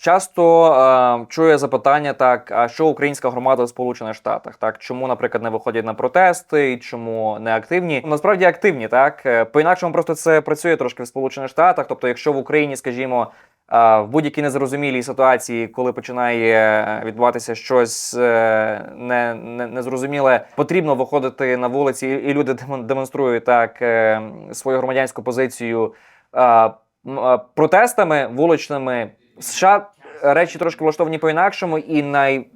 Часто е, чує запитання так: а що українська громада в Сполучених Штатах? Так, чому, наприклад, не виходять на протести, чому не активні? Насправді активні, так Е, по-інакшому просто це працює трошки в Сполучених Штатах. Тобто, якщо в Україні, скажімо, е, в будь-якій незрозумілій ситуації, коли починає е, відбуватися щось не, не, незрозуміле, потрібно виходити на вулиці, і люди демон- демонструють так свою громадянську позицію протестами вуличними. США речі трошки влаштовані по-інакшому, і най,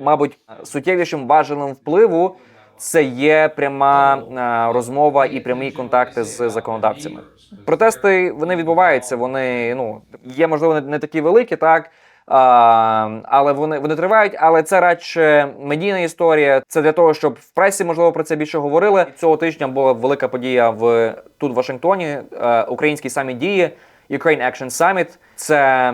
мабуть, суттєвішим важелем впливу це є пряма е, розмова і прямі контакти з законодавцями. Протести вони відбуваються, вони ну є можливо не, не такі великі, так. А, але вони, вони тривають, але це радше медійна історія. Це для того, щоб в пресі можливо про це більше говорили. Цього тижня була велика подія в тут в Вашингтоні. Е, український саміт дії Ukraine Action Summit. Це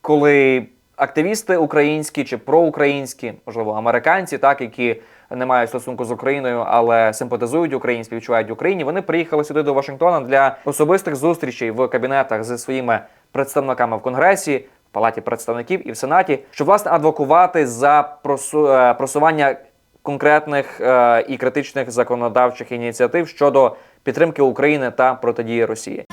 коли активісти українські чи проукраїнські, можливо, американці, так які не мають стосунку з Україною, але симпатизують Україні, співчувають Україні. Вони приїхали сюди до Вашингтона для особистих зустрічей в кабінетах зі своїми представниками в Конгресі. Палаті представників і в Сенаті, щоб власне адвокувати за просу- е, просування конкретних е, і критичних законодавчих ініціатив щодо підтримки України та протидії Росії.